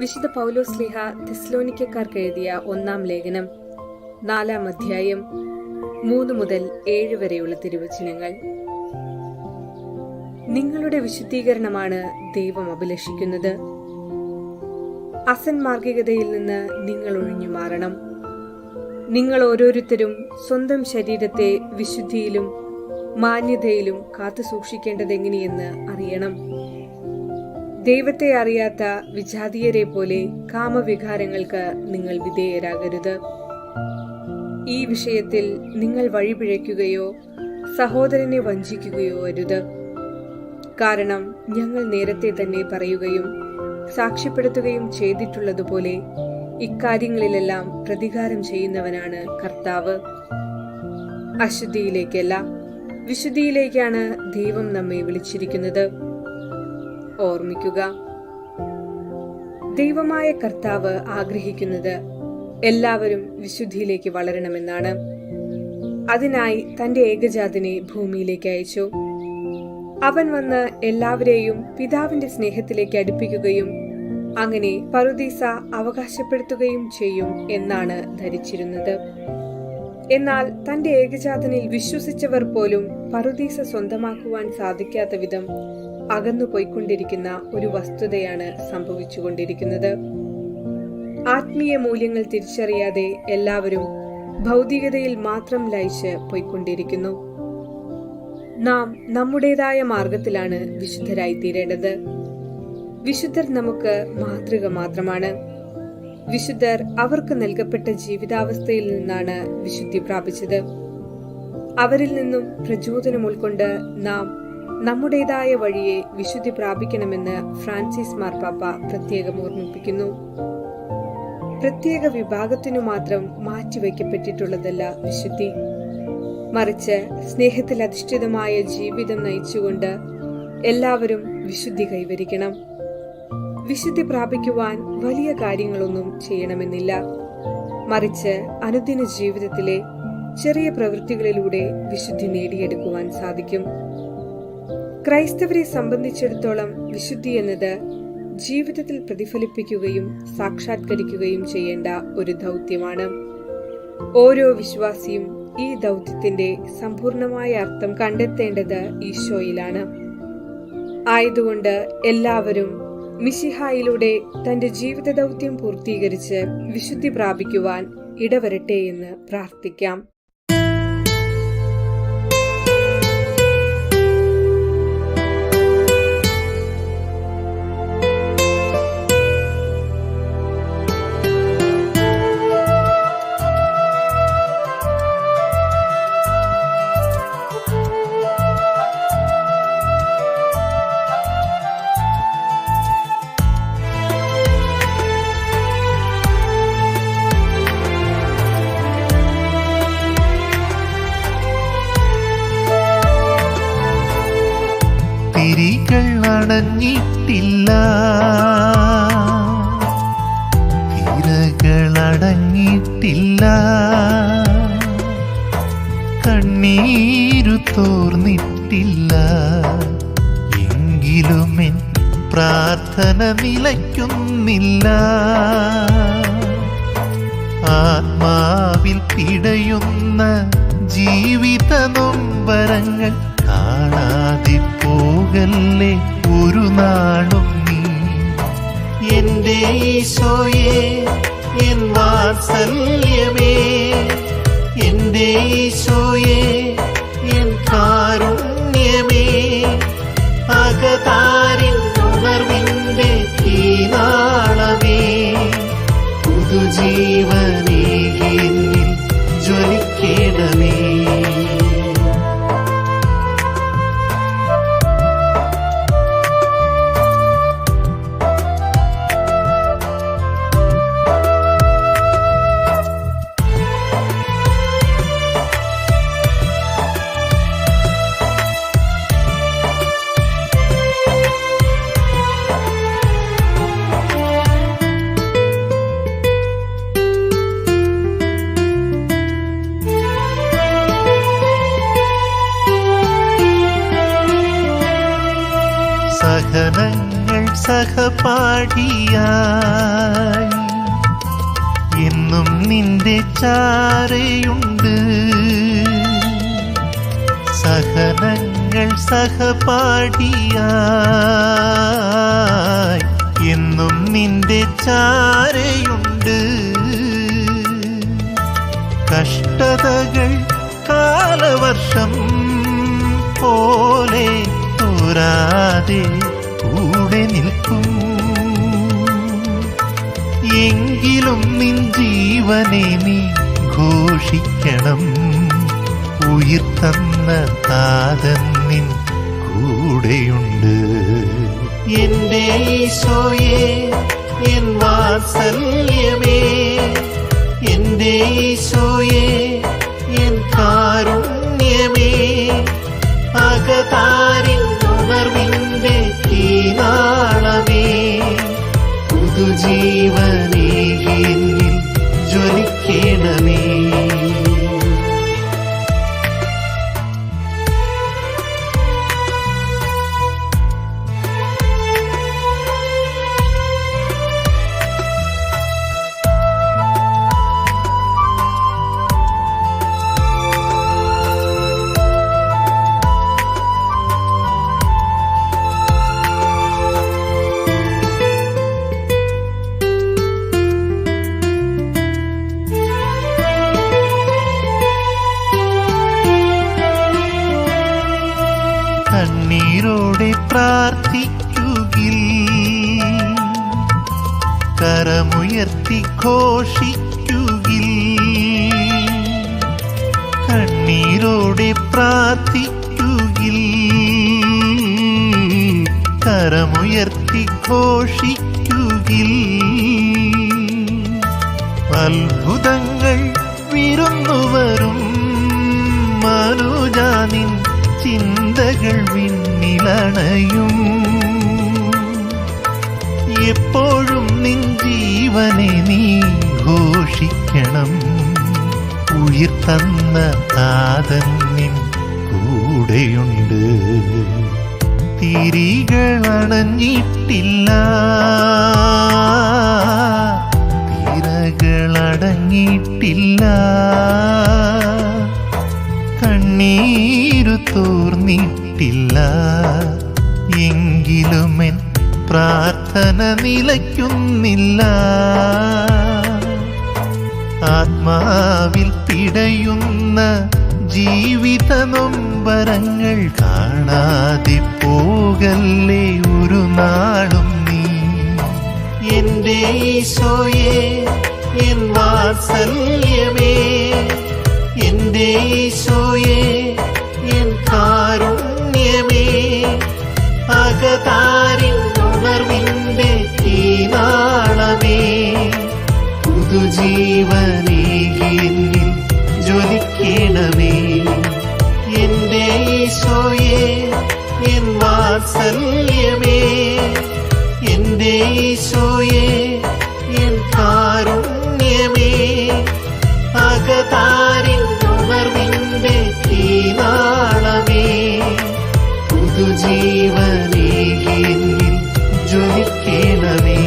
വിശുദ്ധ പൗലോസ്ലിഹ തെസ്ലോനിക്കക്കാർക്ക് എഴുതിയ ഒന്നാം ലേഖനം നാലാം അധ്യായം മൂന്ന് മുതൽ ഏഴ് വരെയുള്ള തിരുവചനങ്ങൾ. നിങ്ങളുടെ വിശുദ്ധീകരണമാണ് ദൈവം അഭിലഷിക്കുന്നത്. അസന്മാർഗികതയിൽ നിന്ന് നിങ്ങൾ ഒഴിഞ്ഞു മാറണം. നിങ്ങൾ ഓരോരുത്തരും സ്വന്തം ശരീരത്തെ വിശുദ്ധിയിലും മാന്യതയിലും കാത്തു സൂക്ഷിക്കേണ്ടതെങ്ങനെയെന്ന് അറിയണം. ദൈവത്തെ അറിയാത്ത വിജാതീയരെ പോലെ കാമവികാരങ്ങൾക്ക് നിങ്ങൾ വിധേയരാകരുത്. ഈ വിഷയത്തിൽ നിങ്ങൾ വഴിപിഴയ്ക്കുകയോ സഹോദരനെ വഞ്ചിക്കുകയോ അരുത്. കാരണം ഞങ്ങൾ നേരത്തെ തന്നെ പറയുകയും സാക്ഷ്യപ്പെടുത്തുകയും ചെയ്തിട്ടുള്ളതുപോലെ ഇക്കാര്യങ്ങളിലെല്ലാം പ്രതികാരം ചെയ്യുന്നവനാണ് കർത്താവ്. അശുദ്ധിയിലേക്കല്ല വിശുദ്ധിയിലേക്കാണ് ദൈവം നമ്മെ വിളിച്ചിരിക്കുന്നത്. ഓർമ്മിക്കുക. ദൈവമായ കർത്താവ് ആഗ്രഹിക്കുന്നത് എല്ലാവരും വിശുദ്ധിയിലേക്ക് വളരണമെന്നാണ്. അതിനായി തന്റെ ഏകജാതിനെ ഭൂമിയിലേക്ക് അയച്ചു. അവൻ വന്ന് എല്ലാവരെയും പിതാവിന്റെ സ്നേഹത്തിലേക്ക് അടുപ്പിക്കുകയും അങ്ങനെ പറുദീസ അവകാശപ്പെടുത്തുകയും ചെയ്യും എന്നാണ് ധരിച്ചിരുന്നത്. എന്നാൽ തന്റെ ഏകജാതനിൽ വിശ്വസിച്ചവർ പോലും പറുദീസ സ്വന്തമാക്കുവാൻ സാധിക്കാത്ത വിധം അകന്നു പോയിക്കൊണ്ടിരിക്കുന്ന ഒരു വസ്തുതയാണ് സംഭവിച്ചുകൊണ്ടിരിക്കുന്നത്. ആത്മീയ മൂല്യങ്ങൾ തിരിച്ചറിയാതെ എല്ലാവരും ഭൗതികതയിൽ മാത്രം ലയിച്ച് പോയിക്കൊണ്ടിരിക്കുന്നു. നാം നമ്മുടേതായ മാർഗത്തിലാണ് വിശുദ്ധരായി തീരേണ്ടത് വിശുദ്ധർ നമുക്ക് മാതൃക മാത്രമാണ്. വിശുദ്ധർ അവർക്ക് നൽകപ്പെട്ട ജീവിതാവസ്ഥയിൽ നിന്നാണ് വിശുദ്ധി പ്രാപിച്ചത്. അവരിൽ നിന്നും പ്രചോദനം ഉൾക്കൊണ്ട് നാം നമ്മുടേതായ വഴിയെ വിശുദ്ധി പ്രാപിക്കണമെന്ന് ഫ്രാൻസിസ് മാർപ്പാപ്പ പ്രത്യേകം ഓർമ്മിപ്പിക്കുന്നു. പ്രത്യേക വിഭാഗത്തിനു മാത്രം മാറ്റിവെക്കപ്പെട്ടിട്ടുള്ളതല്ല വിശുദ്ധി. മറിച്ച് സ്നേഹത്തിൽ അധിഷ്ഠിതമായ ജീവിതം നയിച്ചുകൊണ്ട് എല്ലാവരും വിശുദ്ധി കൈവരിക്കണം. വിശുദ്ധി പ്രാപിക്കുവാൻ വലിയ കാര്യങ്ങളൊന്നും ചെയ്യണമെന്നില്ല. മറിച്ച് അനുദിന ജീവിതത്തിലെ ചെറിയ പ്രവൃത്തികളിലൂടെ വിശുദ്ധി നേടിയെടുക്കുവാൻ സാധിക്കും. ക്രൈസ്തവരെ സംബന്ധിച്ചിടത്തോളം വിശുദ്ധി എന്നത് ജീവിതത്തിൽ പ്രതിഫലിപ്പിക്കുകയും സാക്ഷാത്കരിക്കുകയും ചെയ്യേണ്ട ഒരു ദൗത്യമാണ്. ഓരോ വിശ്വാസിയും ഈ ദൗത്യത്തിന്റെ സമ്പൂർണമായ അർത്ഥം കണ്ടെത്തേണ്ടത് ഈശോയിലാണ്. ആയതുകൊണ്ട് എല്ലാവരും മിശിഹായിലൂടെ തന്റെ ജീവിത ദൗത്യം പൂർത്തീകരിച്ച് വിശുദ്ധി പ്രാപിക്കുവാൻ ഇടവരട്ടെ എന്ന് പ്രാർത്ഥിക്കാം. അണഞ്ഞിട്ടില്ല അടങ്ങിയിട്ടില്ല കണ്ണീരു തോർന്നിട്ടില്ല. എങ്കിലും എൻ പ്രാർത്ഥന നിലയ്ക്കുന്നില്ല. ആത്മാവിൽ പിടയുന്ന ജീവിത നൊമ്പരങ്ങൾ കാണാതെ പോകല്ലേ? ഒരു നാളും നീ എന്റെ ഈശോയെ എൻ വാത്സല്യമേ. എന്റെ ഈശോയെ സഹനങ്ങൾ സഹപാഠിയായി. എന്നും നിന്റെ ചാരയുണ്ട്. സഹനങ്ങൾ സഹപാഠിയായി. എന്നും നിന്റെ ചാരയുണ്ട്. കഷ്ടതകൾ കാലവർഷം പോലെ തോരാതെ കൂടെ നിൽക്കും. എങ്കിലും നിൻ ജീവനെ നീ ഘോഷിക്കണം. ഉയിർത്തന്ന താതൻ നിൻ കൂടെയുണ്ട്. എന്റെ ഈശോയെ എൻ വാത്സല്യമേ എന്റെ ഈശോയെ എൻ കാരുണ്യമേ ഉണർവിന്റെ തീനാളമേ പുതുജീവനേ എന്നിൽ ജ്വലിക്കണമേ. കണ്ണീരോടെ പ്രാർത്ഥിക്കുകിൽ. കരമുയർത്തി ഘോഷിക്കുകിൽ. കണ്ണീരോടെ പ്രാർത്ഥിക്കുകിൽ. കരമുയർത്തി ഘോഷിക്കുകിൽ. അത്ഭുതങ്ങൾ വിരുന്നുവരും. മനുജാനിൻ ചിന്തകൾ വിണ്ണിലണയും. എപ്പോഴും നിൻ ജീവനെ നീ ഘോഷിക്കണം. ഉയിർത്തന്ന താതൻ നിൻ കൂടെയുണ്ട്. തിരികൾ അണഞ്ഞിട്ടില്ല തിരകളടങ്ങിയിട്ടില്ല കണ്ണീരു തോർന്നിട്ടില്ല എങ്കിലുമെൻ പ്രാർത്ഥന നിലയ്ക്കുന്നില്ല. ആത്മാവിൽ പിടയുന്ന ജീവിത നൊമ്പരങ്ങൾ കാണാതെ പോകല്ലേ ഒരു നാളും നീ? എന്റെ ഈശോയെ വാത്സല്യമേ എന്റെ ഈശോയെ എൻ ഹൃദയമേ അകതാരിൽ ഉണർവിന്റെ തീനാളമേ. പുതുജീവനേകിന്നിൽ ജ്വലിക്കണമേ. എന്റെ ഈശോയെ എൻ വാത്സല്യമേ. എന്റെ ഈശോയെ എൻ കാരുണ്യമേ. അകതാരിൽ ഉണർവിന്റെ തീനാളമേ. ജീവനേ ജോലിക്കേണമേ